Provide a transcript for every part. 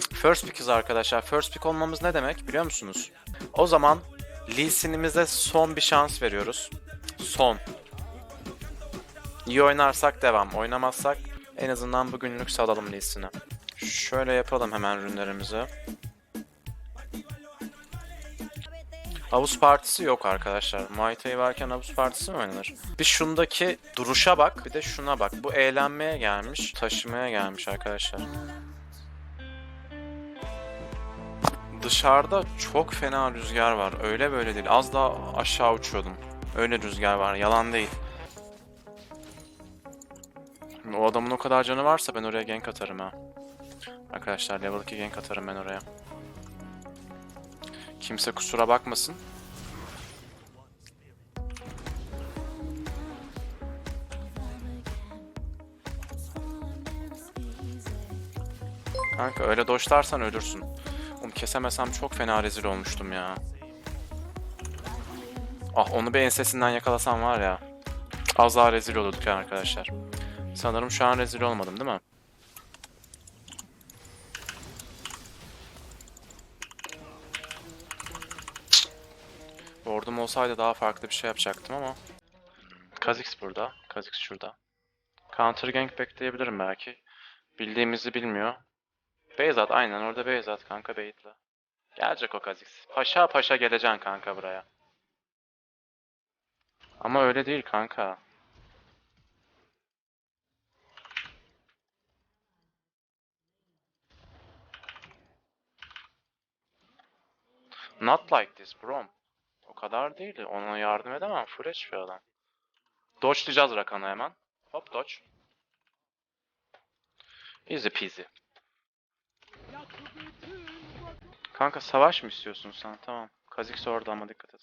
First pick'iz arkadaşlar. First pick olmamız ne demek biliyor musunuz? O zaman Lee son bir şans veriyoruz. Son. İyi oynarsak devam. Oynamazsak en azından bugünlük salalım Lee. Şöyle yapalım hemen ürünlerimizi. Havuz partisi yok arkadaşlar. Muay Thai varken havuz partisi mi oynanır? Bir şundaki duruşa bak, bir de şuna bak. Bu eğlenmeye gelmiş, taşımaya gelmiş arkadaşlar. Dışarıda çok fena rüzgar var. Öyle böyle değil. Az daha aşağı uçuyordum. Öyle rüzgar var. Yalan değil. O adamın o kadar canı varsa ben oraya gank atarım ha. Arkadaşlar level 2 gank atarım ben oraya. Kimse kusura bakmasın. Kanka öyle doşlarsan ölürsün. Oğlum kesemesem çok fena rezil olmuştum ya. Ah onu bir ensesinden yakalasam var ya. Az daha rezil olurduk ya arkadaşlar. Sanırım şu an rezil olmadım değil mi? Ordum olsaydı daha farklı bir şey yapacaktım ama. Kha'Zix burada. Kha'Zix şurada. Counter gank bekleyebilirim belki. Bildiğimizi bilmiyor. Beyzat aynen orada Beyzat kanka Beyt'le. Gelecek o Kha'Zix. Paşa paşa geleceksin kanka buraya. Ama öyle değil kanka. Not like this bro. O kadar değil. Ona yardım edemem. Full HP adam. Dodge'layacağız Rakan'ı hemen. Hop dodge. Easy peasy. Kanka savaş mı istiyorsun sen? Tamam. Kha'Zix orada ama dikkat et.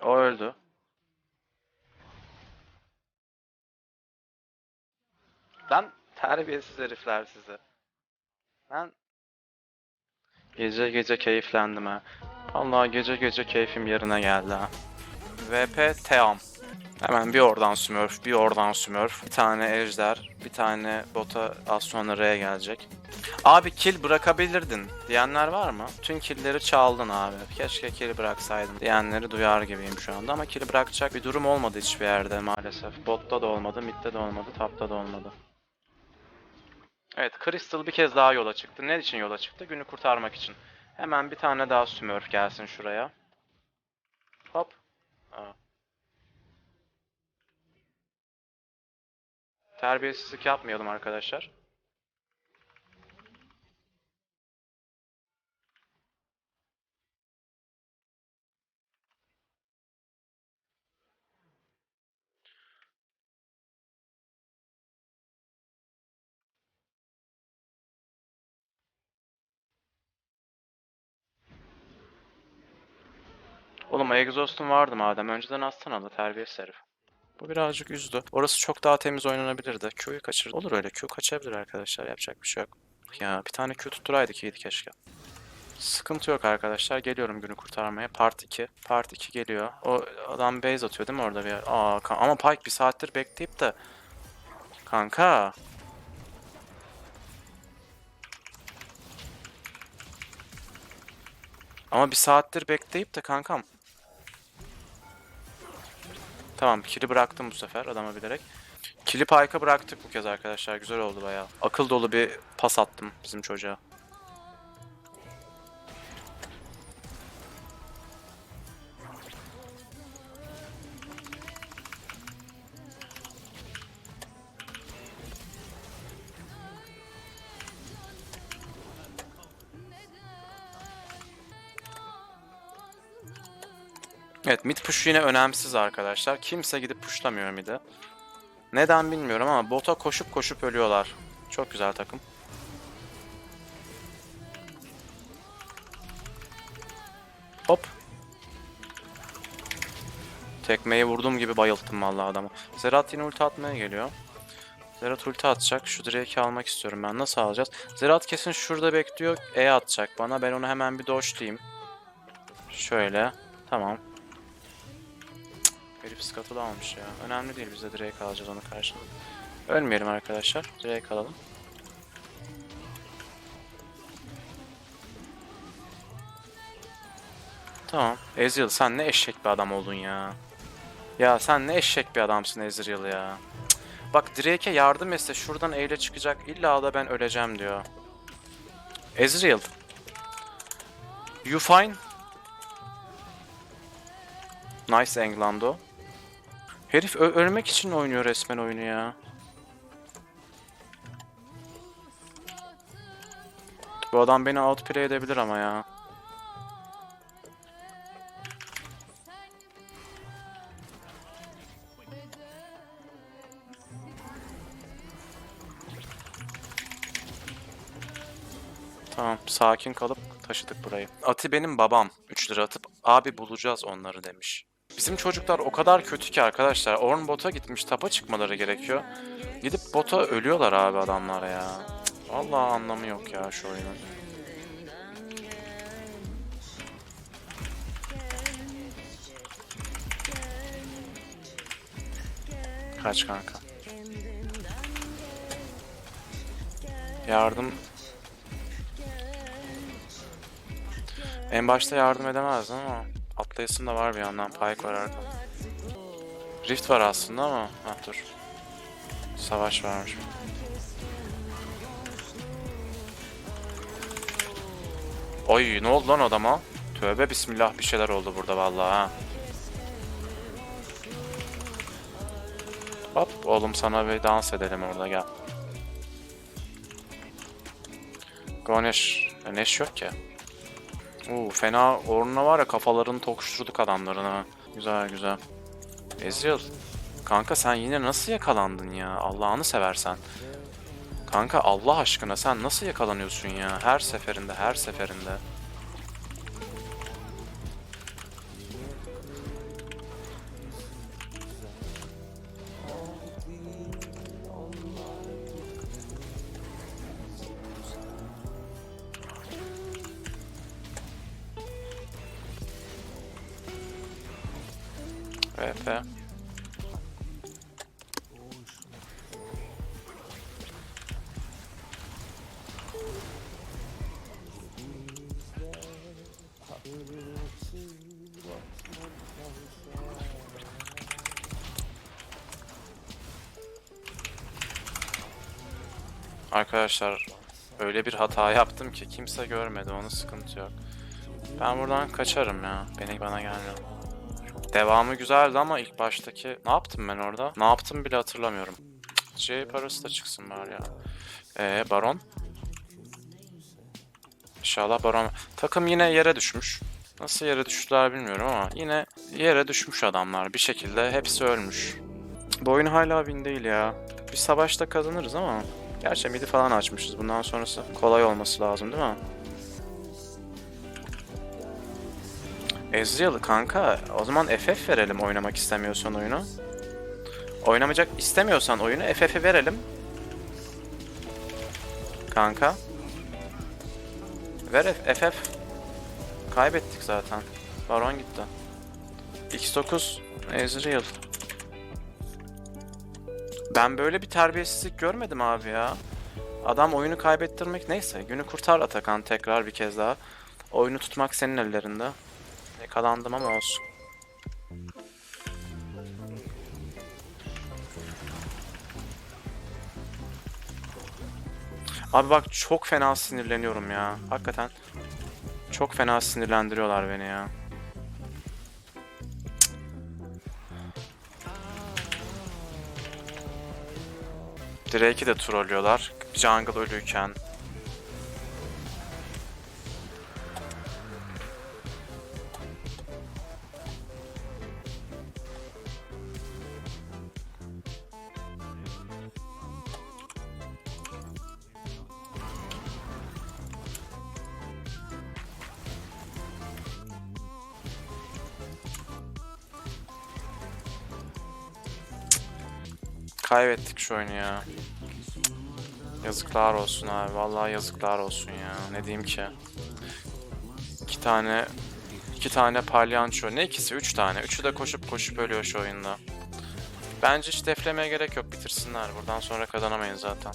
O öldü. Lan terbiyesiz herifler size. Ben gece gece keyiflendim ha. Allah gece gece keyfim yerine geldi ha. VP Team. Hemen bir oradan Smurf, bir oradan Smurf. Bir tane Ejder, bir tane bota az sonra R'ye gelecek. Abi kill bırakabilirdin diyenler var mı? Tüm killleri çaldın abi. Keşke kill bıraksaydın diyenleri duyar gibiyim şu anda ama kill bırakacak bir durum olmadı hiçbir yerde maalesef. Botta da olmadı, midde de olmadı, tapta da olmadı. Evet, Crystal bir kez daha yola çıktı. Ne için yola çıktı? Günü kurtarmak için. Hemen bir tane daha Smurf gelsin şuraya. Hop. Aa. Terbiyesizlik yapmayalım arkadaşlar. Oğlum egzostun vardı madem. Önceden atsana da terbiyesiz herif. Bu birazcık üzdü. Orası çok daha temiz oynanabilirdi. Q'yu kaçırdı. Olur öyle. Q kaçabilir arkadaşlar. Yapacak bir şey yok. Ya bir tane Q tutturaydık iyiydi keşke. Sıkıntı yok arkadaşlar. Geliyorum günü kurtarmaya. Part 2. Part 2 geliyor. O adam base atıyor değil mi orada bir yer? Aa, ama Pike bir saattir bekleyip de... Kanka. Ama bir saattir bekleyip de kankam. Tamam kili bıraktım bu sefer adama bilerek. Kili Pike'a bıraktık bu kez arkadaşlar. Güzel oldu bayağı. Akıl dolu bir pas attım bizim çocuğa. Evet mid push yine önemsiz arkadaşlar. Kimse gidip pushlamıyor mid'e. Neden bilmiyorum ama bota koşup koşup ölüyorlar. Çok güzel takım. Hop. Tekmeyi vurduğum gibi bayılttım vallahi adamı. Zerat yine ulti atmaya geliyor. Zerat ulti atacak. Şu Drake'i almak istiyorum ben. Nasıl alacağız? Zerat kesin şurada bekliyor. E atacak bana. Ben onu hemen bir dodge'layayım. Şöyle. Tamam. Herif scuttle almış ya. Önemli değil biz de Drake alacağız onu karşılığında. Ölmeyelim arkadaşlar. Drake alalım. Tamam. Ezreal sen ne eşek bir adam oldun ya. Ya sen ne eşek bir adamsın Ezreal ya. Bak Drake'e yardım etse şuradan eyle çıkacak. İlla da ben öleceğim diyor. Ezreal. You fine? Nice Englando. Herif ölmek için oynuyor resmen oyunu ya. Bu adam beni outplay edebilir ama ya. Tamam, sakin kalıp taşıdık burayı. Ati benim babam. 3 lira atıp abi bulacağız onları demiş. Bizim çocuklar o kadar kötü ki arkadaşlar. Orn bota gitmiş, tapa çıkmaları gerekiyor. Gidip bota ölüyorlar abi adamlar ya. Cık, Vallahi anlamı yok ya şu oyunun. Kaç kanka. Yardım En başta yardım edemezdim ama atlayasım da var bir yandan. Pike var arada. Rift var aslında ama... Ha dur. Savaş varmış. Oy ne oldu lan adama? Tövbe bismillah bir şeyler oldu burada vallahi ha. Hop oğlum sana bir dans edelim orada gel. Go Neş. E, yok ki. Oo fena oruna var ya kafalarını tokuşturduk adamların ha. Güzel güzel. Ezreal. Kanka sen yine nasıl yakalandın ya? Allah'ını seversen. Kanka Allah aşkına sen nasıl yakalanıyorsun ya? Her seferinde her seferinde. VP. Arkadaşlar öyle bir hata yaptım ki kimse görmedi onu sıkıntı yok. Ben buradan kaçarım ya. Beni bana gelmiyor. Devamı güzeldi ama ilk baştaki... Ne yaptım ben orada? Ne yaptım bile hatırlamıyorum. C parası da çıksın bari ya. Ee, Baron? İnşallah Baron... Takım yine yere düşmüş. Nasıl yere düştüler bilmiyorum ama yine yere düşmüş adamlar. Bir şekilde hepsi ölmüş. Bu oyun hala win değil ya. Bir savaşta kazanırız ama... Gerçi midi falan açmışız. Bundan sonrası kolay olması lazım değil mi? Ezreal kanka o zaman FF verelim oynamak istemiyorsan oyunu. Oynamayacak istemiyorsan oyunu FF'i verelim. Kanka. Ver FF. Kaybettik zaten. Baron gitti. X9 Ezreal. Ben böyle bir terbiyesizlik görmedim abi ya. Adam oyunu kaybettirmek neyse. Günü kurtar Atakan tekrar bir kez daha. Oyunu tutmak senin ellerinde. Yakalandım ama olsun. Abi bak çok fena sinirleniyorum ya. Hakikaten. Çok fena sinirlendiriyorlar beni ya. Drake'i de trollüyorlar. Jungle ölüyken. Kaybettik şu oyunu ya. Yazıklar olsun abi. Vallahi yazıklar olsun ya. Ne diyeyim ki? İki tane İki tane palyanço. Ne ikisi? Üç tane. Üçü de koşup koşup ölüyor şu oyunda. Bence hiç deflemeye gerek yok. Bitirsinler. Buradan sonra kazanamayız zaten.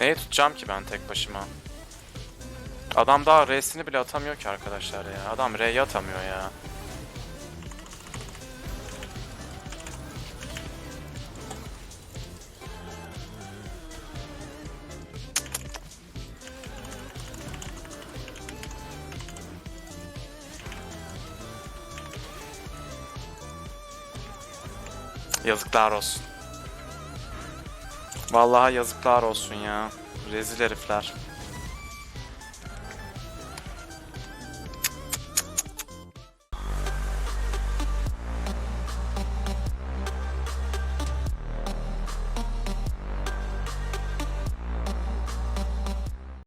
Neyi tutacağım ki ben tek başıma? Adam daha R'sini bile atamıyor ki arkadaşlar ya. Adam R'yi atamıyor ya. Yazıklar olsun. Vallahi yazıklar olsun ya. Rezil herifler.